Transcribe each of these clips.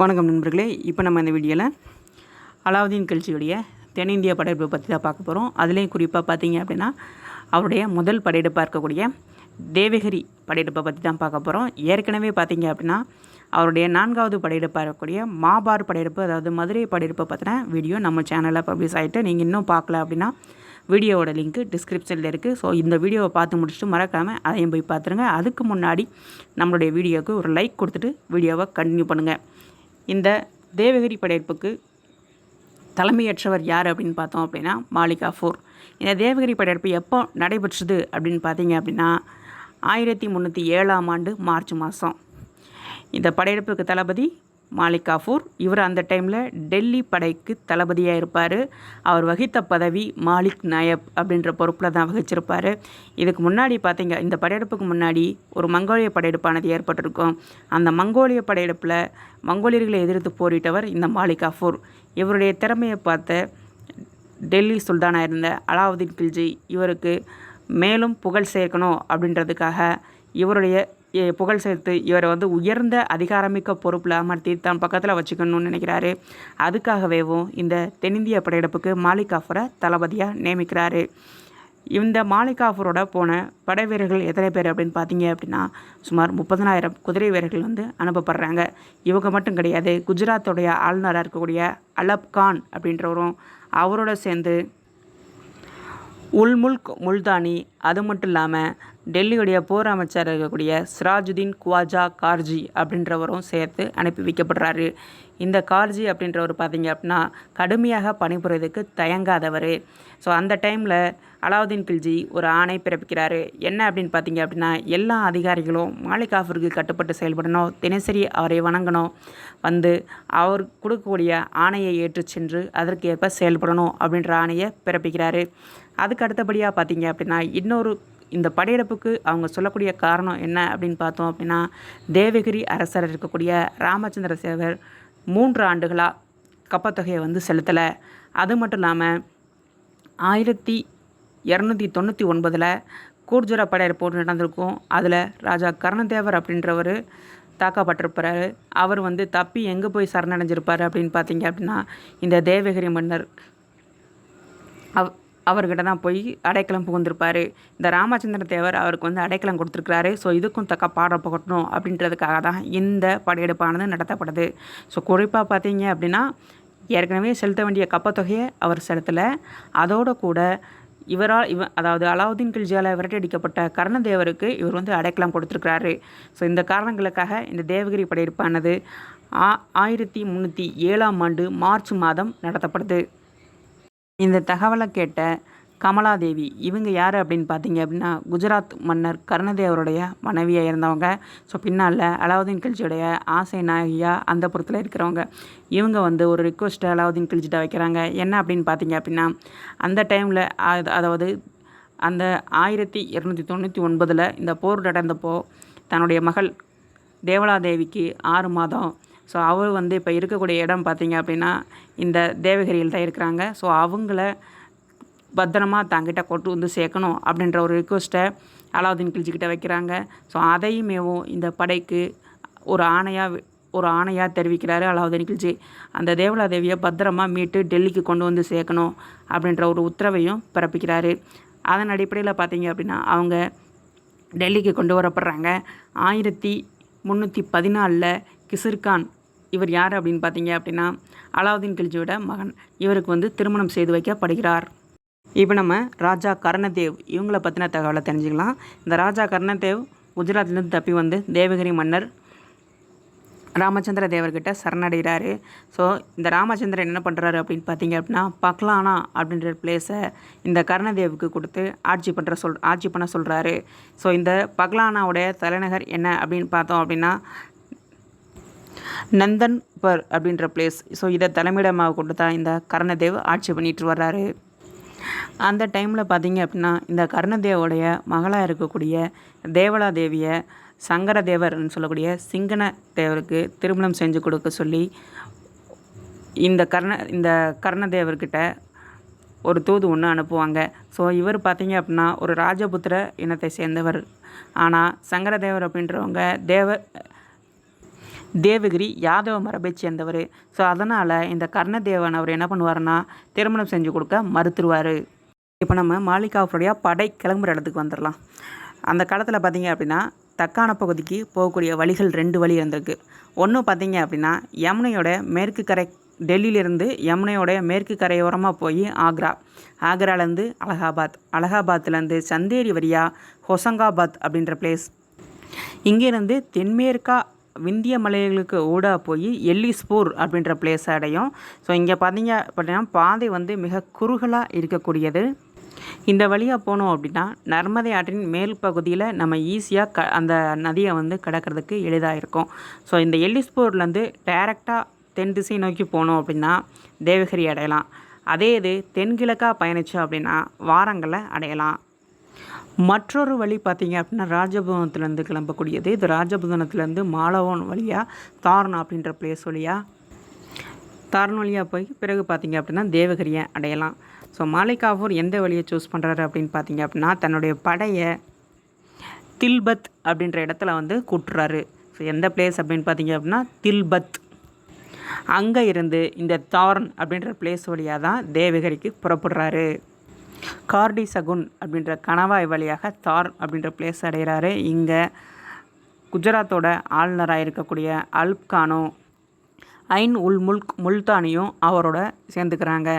வணக்கம் நண்பர்களே. இப்போ நம்ம இந்த வீடியோவில் அலாவுதீன் கல்ஜியுடைய தென்னிந்திய படையெடுப்பை பற்றி தான் பார்க்க போகிறோம் அதுலேயும் குறிப்பாக பார்த்தீங்க அப்படின்னா அவருடைய முதல் படையெடுப்பாக இருக்கக்கூடிய தேவகிரி படையெடுப்பை பற்றி தான் பார்க்க போகிறோம் ஏற்கனவே பார்த்தீங்க அப்படின்னா அவருடைய நான்காவது படையெடுப்பாக இருக்கக்கூடிய மாபார் படையெடுப்பு அதாவது மதுரை படையெடுப்பை பற்றின வீடியோ நம்ம சேனலில் பப்ளிஷ் ஆகிட்டு நீங்கள் இன்னும் பார்க்கல அப்படின்னா வீடியோவோட லிங்க்கு டிஸ்கிரிப்ஷனில் இருக்குது ஸோ இந்த வீடியோவை பார்த்து முடிச்சுட்டு மறக்காமல் அதையும் போய் பார்த்துருங்க. அதுக்கு முன்னாடி நம்மளுடைய வீடியோவுக்கு ஒரு லைக் கொடுத்துட்டு வீடியோவை கண்டினியூ பண்ணுங்கள் இந்த தேவகிரி படையெடுப்புக்கு தலைமையற்றவர் யார் அப்படின்னு பார்த்தோம் அப்படின்னா மாலிகா ஃபோர். இந்த தேவகிரி படையெடுப்பு எப்போ நடைபெற்றது அப்படின்னு பார்த்தீங்க அப்படின்னா ஆயிரத்தி முந்நூற்றி ஏழாம் ஆண்டு மார்ச் மாதம். இந்த படையெடுப்புக்கு தளபதி மாலிக் காஃபூர். இவர் அந்த டைமில் டெல்லி படைக்கு தளபதியாக இருப்பார். அவர் வகித்த பதவி மாலிக் நாயப் அப்படின்ற பொறுப்பில் தான் வகிச்சிருப்பார். இதுக்கு முன்னாடி பார்த்தீங்க இந்த படையெடுப்புக்கு முன்னாடி ஒரு மங்கோலிய படையெடுப்பானது ஏற்பட்டிருக்கும். அந்த மங்கோலிய படையெடுப்பில் மங்கோலியர்களை எதிர்த்து போரிட்டவர் இந்த மாலிக் காஃபூர். இவருடைய திறமையை பார்த்த டெல்லி சுல்தானாக இருந்த அலாவுதீன் கில்ஜி இவருக்கு மேலும் புகழ் சேர்க்கணும் அப்படின்றதுக்காக இவருடைய புகழ் சேர்த்து இவரை வந்து உயர்ந்த அதிகாரமிக்க பொறுப்பில் அமர்த்தி தன் பக்கத்தில் வச்சுக்கணும்னு நினைக்கிறாரு. அதுக்காகவேவும் இந்த தென்னிந்திய படையெடுப்புக்கு மாலிக் காஃபரை தளபதியாக நியமிக்கிறாரு. இந்த மாலிகாஃபரோட போன படை வீரர்கள் எத்தனை பேர் அப்படின்னு பார்த்தீங்க அப்படின்னா சுமார் முப்பதனாயிரம் குதிரை வீரர்கள் வந்து அனுப்பப்படுறாங்க. இவங்க மட்டும் கிடையாது குஜராத்தோடைய ஆளுநராக இருக்கக்கூடிய அலப் கான் அப்படின்றவரும் அவரோட சேர்ந்து உல்முல்க் முல்தானி அது மட்டும் இல்லாமல் டெல்லியுடைய போர் அமைச்சர் இருக்கக்கூடிய சிராஜுதீன் குவாஜா கார்ஜி அப்படின்றவரும் சேர்த்து அனுப்பி வைக்கப்படுறாரு. இந்த கார்ஜி அப்படின்றவர் பார்த்தீங்க அப்படின்னா கடுமையாக பணிபுரியதுக்கு தயங்காதவர். ஸோ அந்த டைமில் அலாவுதீன் கில்ஜி ஒரு ஆணை பிறப்பிக்கிறாரு. என்ன அப்படின்னு பார்த்தீங்க அப்படின்னா எல்லா அதிகாரிகளும் மாலிகாஃபருக்கு கட்டுப்பட்டு செயல்படணும் தினசரி அவரை வணங்கணும் வந்து அவர் கொடுக்கக்கூடிய ஆணையை ஏற்று சென்று அதற்கு ஏற்ப செயல்படணும் அப்படின்ற ஆணையை பிறப்பிக்கிறாரு. அதுக்கு அடுத்தபடியாக பார்த்தீங்க அப்படின்னா இன்னொரு இந்த படையெடுப்புக்கு அவங்க சொல்லக்கூடிய காரணம் என்ன அப்படின்னு பார்த்தோம் அப்படின்னா தேவகிரி அரசர் இருக்கக்கூடிய ராமச்சந்திர சேவர் மூன்று ஆண்டுகளாக கப்பத்தொகையை வந்து செலுத்தலை. அது மட்டும் இல்லாமல் ஆயிரத்தி இரநூத்தி தொண்ணூற்றி ஒன்பதில் கூர்ஜுரா படையெடுப்பு ஒன்று நடந்திருக்கும். அதில் ராஜா கர்ணதேவர் அப்படின்றவர் தாக்கப்பட்டிருப்பாரு. அவர் வந்து தப்பி எங்கே போய் சரணடைஞ்சிருப்பார் அப்படின்னு பார்த்தீங்க அப்படின்னா இந்த தேவகிரி மன்னர் அவ் அவர்கிட்ட தான் போய் அடைக்கலம் புகுந்திருப்பார். இந்த ராமச்சந்திர தேவர் அவருக்கு வந்து அடைக்கலம் கொடுத்துருக்காரு ஸோ இதுக்கும் தக்க பாடம் புகட்டணும் அப்படின்றதுக்காக தான் இந்த படையெடுப்பானது நடத்தப்படுது. ஸோ குறிப்பாக பார்த்தீங்க அப்படின்னா ஏற்கனவே செலுத்த வேண்டிய கப்பத்தொகையை அவர் செலுத்தலை. அதோடு கூட இவரால் இவ அதாவது அலாவுதீன் கில்ஜியால் விரட்டடிக்கப்பட்ட கர்ணதேவருக்கு இவர் வந்து அடைக்கலம் கொடுத்துருக்கிறாரு. ஸோ இந்த காரணங்களுக்காக இந்த தேவகிரி படையெடுப்பானது ஆ ஆயிரத்தி முந்நூற்றி ஏழாம் ஆண்டு மார்ச் மாதம் நடத்தப்படுது. இந்த தகவலை கேட்ட கமலாதேவி இவங்க யார்? அப்படின்னு பார்த்தீங்க அப்படின்னா குஜராத் மன்னர் கர்ணதேவருடைய மனைவியாக இருந்தவங்க. ஸோ பின்னால் அலாவுதீன் கில்ஜியுடைய ஆசை நாயகியாக அந்த புறத்தில் இருக்கிறவங்க. இவங்க வந்து ஒரு ரிக்வஸ்ட்டை அலாவுதீன் கில்ஜிட்ட வைக்கிறாங்க. என்ன அப்படின்னு பார்த்தீங்க அப்படின்னா அந்த டைமில் அதாவது அந்த ஆயிரத்தி இரநூத்தி தொண்ணூற்றி ஒன்பதில் இந்த போர் நடந்தப்போ தன்னுடைய மகள் தேவலாதேவிக்கு ஆறு மாதம் ஸோ அவர் வந்து இப்போ இருக்கக்கூடிய இடம் பார்த்தீங்க அப்படின்னா இந்த தேவகிரியில் தான் இருக்கிறாங்க. ஸோ அவங்கள பத்திரமா தங்கிட்ட கொண்டு வந்து சேர்க்கணும் அப்படின்ற ஒரு ரிக்வெஸ்ட்டை அலாவுதீன் கில்ஜிக்கிட்ட வைக்கிறாங்க. ஸோ அதையுமேவும் இந்த படைக்கு ஒரு ஆணையாக ஒரு ஆணையாக தெரிவிக்கிறாரு அலாவுதீன் கில்ஜி. அந்த தேவலாதேவியை பத்திரமா மீட்டு டெல்லிக்கு கொண்டு வந்து சேர்க்கணும் அப்படின்ற ஒரு உத்தரவையும் பிறப்பிக்கிறாரு. அதன் அடிப்படையில் பார்த்தீங்க அப்படின்னா அவங்க டெல்லிக்கு கொண்டு வரப்படுறாங்க. ஆயிரத்தி முந்நூற்றி பதினாலில் கிசிர்கான் இவர் யார் அப்படின்னு பார்த்தீங்க அப்படின்னா அலாவுதீன் கில்ஜியோட மகன். இவருக்கு வந்து திருமணம் செய்து வைக்கப்படுகிறார். இப்போ நம்ம ராஜா கர்ணதேவ் இவங்கள பற்றின தகவலை தெரிஞ்சுக்கலாம். இந்த ராஜா கர்ணதேவ் குஜராத்லேருந்து தப்பி வந்து தேவகிரி மன்னர் ராமச்சந்திர தேவர்கிட்ட சரணடைகிறாரு. ஸோ இந்த ராமச்சந்திரன் என்ன பண்ணுறாரு அப்படின்னு பார்த்தீங்க அப்படின்னா பக்லானா அப்படின்ற பிளேஸை இந்த கர்ணதேவுக்கு கொடுத்து ஆட்சி பண்ணுற சொல் ஆட்சி பண்ண சொல்கிறாரு ஸோ இந்த பக்லானாவுடைய தலைநகர் என்ன அப்படின்னு பார்த்தோம் அப்படின்னா நந்தன்பர் அப்படின்ற பிளேஸ் ஸோ இதை தலைமையிடமாக கொண்டு தான் இந்த கர்ணதேவ் ஆட்சி பண்ணிட்டு வர்றாரு. அந்த டைமில் பார்த்தீங்க அப்படின்னா இந்த கர்ணதேவோடைய மகளாக இருக்கக்கூடிய தேவலா தேவியை சங்கரதேவர்னு சொல்லக்கூடிய சிங்கன தேவருக்கு திருமணம் செஞ்சு கொடுக்க சொல்லி இந்த கர்ண இந்த கர்ணதேவர்கிட்ட ஒரு தூது ஒன்று அனுப்புவாங்க. ஸோ இவர் பார்த்தீங்க அப்படின்னா ஒரு ராஜபுத்திர இனத்தை சேர்ந்தவர். ஆனால் சங்கரதேவர் அப்படின்றவங்க தேவ தேவகிரி யாதவ மரபை சேர்ந்தவர். ஸோ அதனால் இந்த கர்ணதேவன் அவர் என்ன பண்ணுவாருன்னா திருமணம் செஞ்சு கொடுக்க மறுத்துருவார். இப்போ நம்ம மாளிகாவுடைய படை கிளம்புற இடத்துக்கு வந்துடலாம் அந்த காலத்தில் பார்த்தீங்க அப்படின்னா தக்கான பகுதிக்கு போகக்கூடிய வழிகள் ரெண்டு வழி இருந்திருக்கு. ஒன்று பார்த்தீங்க அப்படின்னா யமுனையோட மேற்கு கரை டெல்லியிலேருந்து யமுனையோட மேற்கு கரையோரமாக போய் ஆக்ரா. ஆக்ராலேருந்து அலகாபாத். அலகாபாத்லேருந்து சந்தேரி வரியா ஹொசங்காபாத் அப்படின்ற பிளேஸ் இங்கேருந்து தென்மேற்கா விந்திய மலைகளுக்கு ஊடாக போய் எல்லிஸ்பூர் அப்படின்ற பிளேஸ் அடையும். ஸோ இங்கே பார்த்தீங்க அப்படின்னா பாதை வந்து மிக குறுகலாக இருக்கக்கூடியது. இந்த வழியாக போனோம் அப்படின்னா நர்மதை ஆற்றின் மேல் பகுதியில் நம்ம ஈஸியாக க அந்த நதியை வந்து கடக்கிறதுக்கு எளிதாக இருக்கும். ஸோ இந்த எல்லிஸ்பூர்லேருந்து டைரெக்டாக தென் திசை நோக்கி போனோம் அப்படின்னா தேவகிரி அடையலாம். அதே இது தென்கிழக்காக பயணித்தோம் அப்படின்னா வாரங்களை அடையலாம். மற்றொரு வழி பார்த்தீங்க அப்படின்னா ராஜபுவனத்துலேருந்து கிளம்பக்கூடியது. இது ராஜபவனத்துலேருந்து மாலவன் வழியாக தாரணா அப்படின்ற பிளேஸ் வழியாக தாரண் வழியாக போய் பிறகு பார்த்தீங்க அப்படின்னா தேவகிரியை அடையலாம். ஸோ மாலிகாவூர் எந்த வழியை சூஸ் பண்ணுறாரு அப்படின்னு பார்த்தீங்க அப்படின்னா தன்னுடைய படையை தில்பத் அப்படின்ற இடத்துல வந்து கூட்டுறாரு. ஸோ எந்த பிளேஸ் அப்படின்னு பார்த்தீங்க அப்படின்னா தில்பத். அங்கே இருந்து இந்த தார்ன் அப்படின்ற பிளேஸ் வழியாக தான் தேவகிரிக்கு புறப்படுறாரு. கார்டி சகுன் அப்படின்ற கணவாய் வழியாக தார் அப்படின்ற பிளேஸ் அடைகிறாரு. இங்கே குஜராத்தோட ஆளுநராக இருக்கக்கூடிய அல்ப்கானும் ஐன் உல் முல்க் முல்தானியும் அவரோட சேர்ந்துக்கிறாங்க.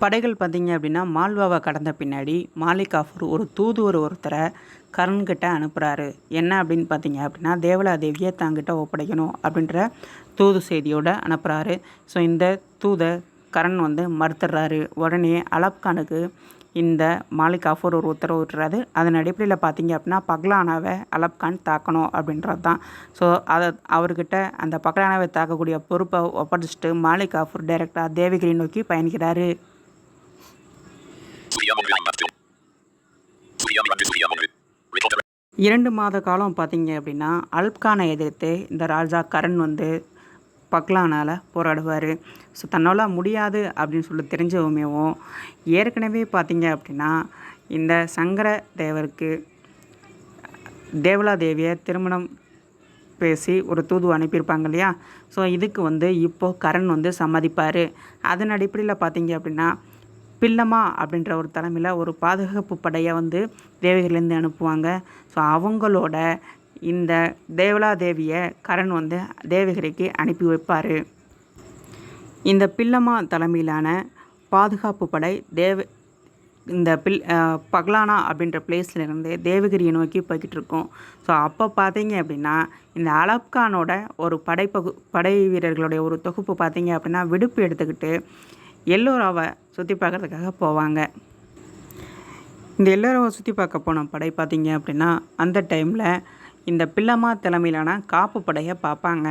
படைகள் பார்த்திங்க அப்படின்னா மால்வாவை கடந்த பின்னாடி மாலிகாஃபூர் ஒரு தூதுவர் ஒருத்தரை கரண்கிட்ட அனுப்புகிறாரு என்ன அப்படின்னு பார்த்தீங்க அப்படின்னா தேவலாதேவியை தாங்கிட்ட ஒப்படைக்கணும் அப்படின்ற தூது செய்தியோடு அனுப்புகிறாரு ஸோ இந்த தூதை கரண் வந்து மறுத்துடுறாரு. உடனே அலப்கானுக்கு இந்த மாலிக் காஃபூர் ஒரு உத்தரவு விட்டுறாரு. அதன் அடிப்படையில் பார்த்தீங்க அப்படின்னா பக்லானாவை அலப்கான் தாக்கணும் அப்படின்றது தான் ஸோ அதை அவர்கிட்ட அந்த பக்லானாவை தாக்கக்கூடிய பொறுப்பை ஒப்படைச்சிட்டு மாலிக் காஃபூர் டைரெக்டாக தேவகிரி நோக்கி பயணிக்கிறாரு. இரண்டு மாத காலம் பார்த்தீங்க அப்படின்னா அல்ப்கானை எதிர்த்து இந்த ராஜா கரண் வந்து பக்லானால் போராடுவார். ஸோ தன்னால் முடியாது அப்படின்னு சொல்லி தெரிஞ்சவுமேவும் ஏற்கனவே பார்த்தீங்க அப்படின்னா இந்த சங்கர தேவருக்கு தேவலா தேவியை திருமணம் பேசி ஒரு தூது அனுப்பியிருப்பாங்க இல்லையா? ஸோ இதுக்கு வந்து இப்போது கரண் வந்து சம்மதிப்பார். அதன் அடிப்படையில் பார்த்தீங்க அப்படின்னா பில்லம்மா அப்படின்ற ஒரு தலைமையில் ஒரு பாதுகாப்பு படையை வந்து தேவகிலேருந்து அனுப்புவாங்க. ஸோ அவங்களோட இந்த தேவலா தேவியை கரண் வந்து தேவகிரிக்கு அனுப்பி வைப்பார். இந்த பில்லம்மா தலைமையிலான பாதுகாப்பு படை தேவ இந்த பில் பக்லானா அப்படின்ற பிளேஸ்லேருந்து தேவகிரியை நோக்கி போய்கிட்டு இருக்கோம் ஸோ அப்போ பார்த்தீங்க அப்படின்னா இந்த அலப்கானோட ஒரு படைப்பகு படை வீரர்களுடைய ஒரு தொகுப்பு பார்த்தீங்க அப்படின்னா விடுப்பு எடுத்துக்கிட்டு எல்லோராவை சுற்றி பார்க்குறதுக்காக போவாங்க. இந்த எல்லோராவை சுற்றி பார்க்க போன படை பார்த்தீங்க அப்படின்னா அந்த டைமில் இந்த பில்லம்மா தலைமையிலான காப்பு படையை பார்ப்பாங்க.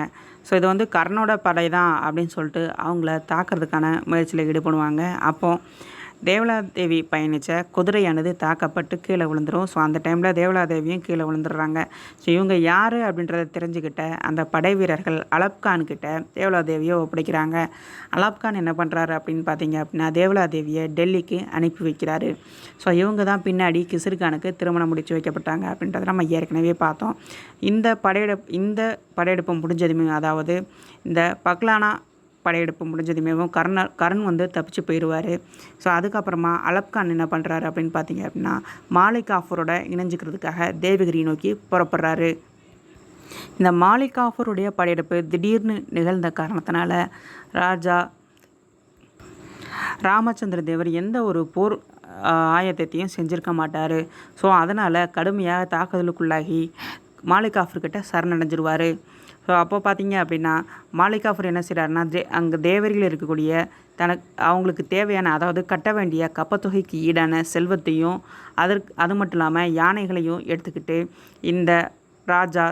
ஸோ இது வந்து கர்ணோட படை தான் அப்படின்னு சொல்லிட்டு அவங்கள தாக்கிறதுக்கான முயற்சியில் ஈடுபடுவாங்க. அப்போது தேவலாதேவி பயணித்த குதிரையானது தாக்கப்பட்டு கீழே விழுந்துடும் ஸோ அந்த டைமில் தேவலாதேவியும் கீழே விழுந்துடுறாங்க. ஸோ இவங்க யார் அப்படின்றத தெரிஞ்சுக்கிட்ட அந்த படை வீரர்கள் அலப்கான் கிட்ட தேவலாதேவியை ஒப்படைக்கிறாங்க. அலப்கான் என்ன பண்ணுறாரு அப்படின்னு பார்த்தீங்க அப்படின்னா தேவலாதேவியை டெல்லிக்கு அனுப்பி வைக்கிறாரு. ஸோ இவங்க தான் பின்னாடி கிசிர்கானுக்கு திருமணம் முடித்து வைக்கப்பட்டாங்க அப்படின்றத நம்ம ஏற்கனவே பார்த்தோம். இந்த படையெடுப்பு இந்த படையெடுப்பு முடிஞ்சதுமே அதாவது இந்த பக்லானா படையெடுப்பு முடிஞ்சதுமேவும் கர்ண கரண் வந்து தப்பிச்சு போயிடுவார் ஸோ அதுக்கப்புறமா அலப்கான் என்ன பண்ணுறாரு அப்படின்னு பார்த்தீங்க அப்படின்னா மாலிகாஃபரோட இணைஞ்சிக்கிறதுக்காக தேவகிரி நோக்கி புறப்படுறாரு. இந்த மாலிகாஃபருடைய படையெடுப்பு திடீர்னு நிகழ்ந்த காரணத்தினால ராஜா ராமச்சந்திர தேவர் எந்த ஒரு போர் ஆயத்தத்தையும் செஞ்சுருக்க மாட்டார். ஸோ அதனால் கடுமையாக தாக்குதலுக்குள்ளாகி மாலிகாஃபர்கிட்ட சரணடைஞ்சிருவார். ஸோ அப்போ பார்த்தீங்க அப்படின்னா மாலிகாஃபர் என்ன செய்கிறாருன்னா தே அங்கே தேவரில் இருக்கக்கூடிய தனக்கு அவங்களுக்கு தேவையான அதாவது கட்ட வேண்டிய கப்பத்தொகைக்கு ஈடான செல்வத்தையும் அதற்கு அது மட்டும் இல்லாமல் யானைகளையும் எடுத்துக்கிட்டு இந்த ராஜா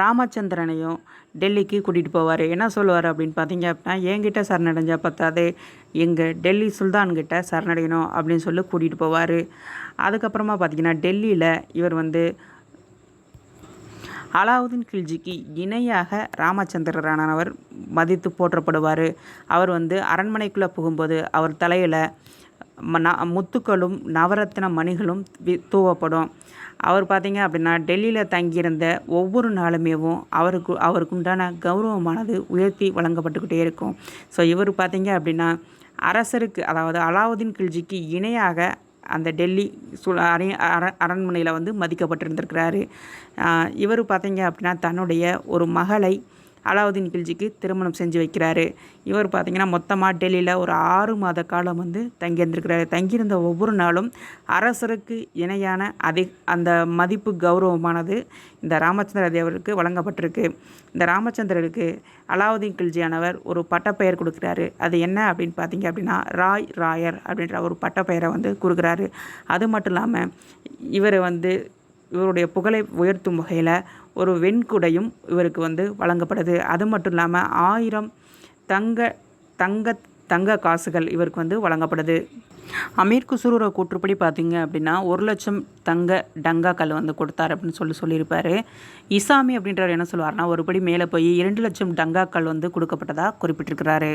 ராமச்சந்திரனையும் டெல்லிக்கு கூட்டிகிட்டு போவார். என்ன சொல்லுவார் அப்படின்னு பார்த்தீங்க அப்படின்னா என்கிட்ட சரணடைஞ்சால் பத்தாது. எங்கள் டெல்லி சுல்தான்கிட்ட சரணடையணும் அப்படின்னு சொல்லி கூட்டிகிட்டு போவார். அதுக்கப்புறமா பார்த்திங்கன்னா டெல்லியில் இவர் வந்து அலாவுதீன் கில்ஜிக்கு இணையாக ராமச்சந்திரரானவர் மதித்து போற்றப்படுவார். அவர் வந்து அரண்மனைக்குள்ளே புகும்போது அவர் தலையில் ம- ந- முத்துக்களும் நவரத்ன மணிகளும் தூவப்படும். அவர் பார்த்தீங்க அப்படின்னா டெல்லியில் தங்கியிருந்த ஒவ்வொரு நாளுமேவும் அவருக்கு அவருக்குண்டான கௌரவமானது உயர்த்தி வழங்கப்பட்டுக்கிட்டே இருக்கும். ஸோ இவர் பார்த்தீங்க அப்படின்னா அரசருக்கு அதாவது அலாவுதீன் கில்ஜிக்கு இணையாக அந்த டெல்லி சு அரண் அர அரண்மனையில் வந்து மதிக்கப்பட்டிருந்திருக்கிறாரு. இவர் பார்த்தீங்க அப்படின்னா தன்னுடைய ஒரு மகளை அலாவுதீன் கில்ஜிக்கு திருமணம் செஞ்சு வைக்கிறாரு. இவர் பார்த்தீங்கன்னா மொத்தமாக டெல்லியில் ஒரு ஆறு மாத காலம் வந்து தங்கியிருந்திருக்கிறாரு. தங்கியிருந்த ஒவ்வொரு நாளும் அரசருக்கு இணையான அதி அந்த மதிப்பு கௌரவமானது இந்த ராமச்சந்திர தேவருக்கு வழங்கப்பட்டிருக்கு. இந்த ராமச்சந்திரருக்கு அலாவுதீன் கில்ஜியானவர் ஒரு பட்டப்பெயர் கொடுக்குறாரு. அது என்ன அப்படின்னு பார்த்தீங்க அப்படின்னா ராய் ராயர் அப்படின்ற ஒரு பட்டப்பெயரை வந்து கொடுக்குறாரு. அது மட்டும் இல்லாமல் இவர் வந்து இவருடைய புகழை உயர்த்தும் வகையில் ஒரு வெண்குடையும் இவருக்கு வந்து வழங்கப்படுது. அது மட்டும் இல்லாமல் ஆயிரம் தங்க தங்க தங்க காசுகள் இவருக்கு வந்து வழங்கப்படுது. அமீர் குசூரோட கூற்றுப்படி பார்த்தீங்க அப்படின்னா ஒரு லட்சம் தங்க டங்காக்கள் வந்து கொடுத்தார் அப்படின்னு சொல்லி சொல்லியிருப்பார். இசாமி அப்படின்றவர் என்ன சொல்லுவார்னா ஒருபடி மேலே போய் இரண்டு லட்சம் டங்காக்கள் வந்து கொடுக்கப்பட்டதாக குறிப்பிட்டிருக்கிறாரு.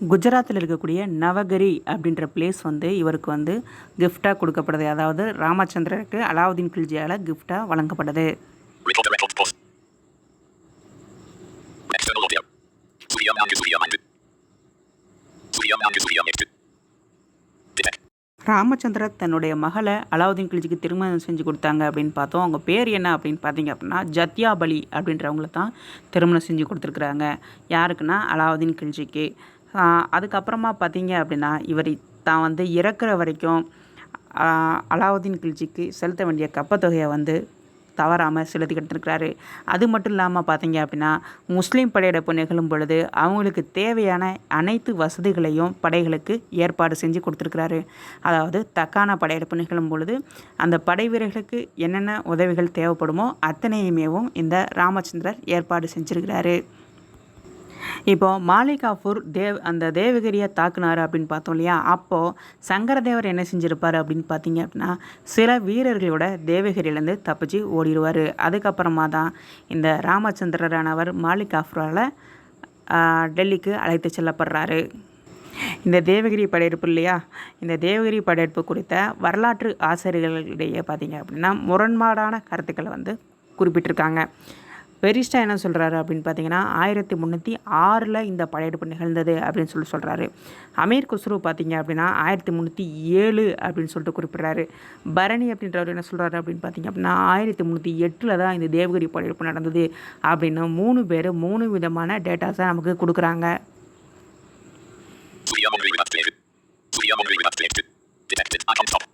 குஜராத்தில் இருக்கக்கூடிய நவகரி அப்படின்ற பிளேஸ் வந்து இவருக்கு வந்து கிஃப்டாக கொடுக்கப்படுது அதாவது ராமச்சந்திரருக்கு அலாவுதீன் கில்ஜியால் கிஃப்டாக வழங்கப்படுது Record the record post. External audio. Studio Mangu Studio Mangu. Studio Mangu Studio Mangu. Detect. தன்னுடைய மகளை அலாவுதீன் கிழிஜிக்கு திருமணம் செஞ்சு கொடுத்தாங்க அப்படின்னு பார்த்தோம் அவங்க பேர் என்ன அப்படின்னு பார்த்தீங்க அப்படின்னா ஜத்யாபலி அப்படின்றவங்கள தான் திருமணம் செஞ்சு கொடுத்துருக்குறாங்க யாருக்குன்னா அலாவுதீன் கில்ஜிக்கு அதுக்கப்புறமா பார்த்தீங்க அப்படின்னா இவர் தான் வந்து இறக்குற வரைக்கும் அலாவுதீன் கில்ஜிக்கு செலுத்த வேண்டிய கப்பத்தொகையை வந்து தவறாமல் செலுத்திக்கிட்டு இருக்கிறாரு அது மட்டும் இல்லாமல் பார்த்தீங்க அப்படின்னா முஸ்லீம் படையெடுப்பு நிகழும் பொழுது அவங்களுக்கு தேவையான அனைத்து வசதிகளையும் படைகளுக்கு ஏற்பாடு செஞ்சு கொடுத்துருக்கிறாரு. அதாவது தக்கான படையெடுப்பு நிகழும் பொழுது அந்த படை வீரர்களுக்கு என்னென்ன உதவிகள் தேவைப்படுமோ அத்தனையுமேவும் இந்த ராமச்சந்திரர் ஏற்பாடு செஞ்சுருக்கிறாரு. இப்போ மாலிகாஃபூர் தேவ் அந்த தேவகிரியை தாக்குனாரு அப்படின்னு பார்த்தோம் இல்லையா? அப்போது சங்கரதேவர் என்ன செஞ்சுருப்பார் அப்படின்னு பார்த்தீங்க அப்படின்னா சில வீரர்களோட தேவகிரியிலேருந்து தப்பிச்சு ஓடிடுவார். அதுக்கப்புறமா தான் இந்த ராமச்சந்திரரானவர் மாலிகாஃபூரால் டெல்லிக்கு அழைத்து செல்லப்படுறாரு. இந்த தேவகிரி படையெடுப்பு இல்லையா? இந்த தேவகிரி படையெடுப்பு குறித்த வரலாற்று ஆசிரியர்களிடையே பார்த்தீங்க அப்படின்னா முரண்பாடான கருத்துக்களை வந்து குறிப்பிட்டிருக்காங்க. பெரிஸ்டா என்ன சொல்கிறாரு அப்படின்னு பார்த்தீங்கன்னா ஆயிரத்தி முந்நூற்றி ஆறில் இந்த படையெடுப்பு நிகழ்ந்தது அப்படின்னு சொல்லி சொல்கிறாரு அமீர் குஸ்ரு பார்த்தீங்க அப்படின்னா ஆயிரத்தி முந்நூற்றி ஏழு அப்படின்னு சொல்லிட்டு குறிப்பிட்றாரு பரணி அப்படின்றவர் என்ன சொல்கிறாரு அப்படின்னு பார்த்தீங்க அப்படின்னா ஆயிரத்தி முந்நூற்றி எட்டில் தான் இந்த தேவகிரி படையெடுப்பு நடந்தது அப்படின்னு மூணு பேர் மூணு விதமான டேட்டாஸை நமக்கு கொடுக்குறாங்க Detected. I can stop.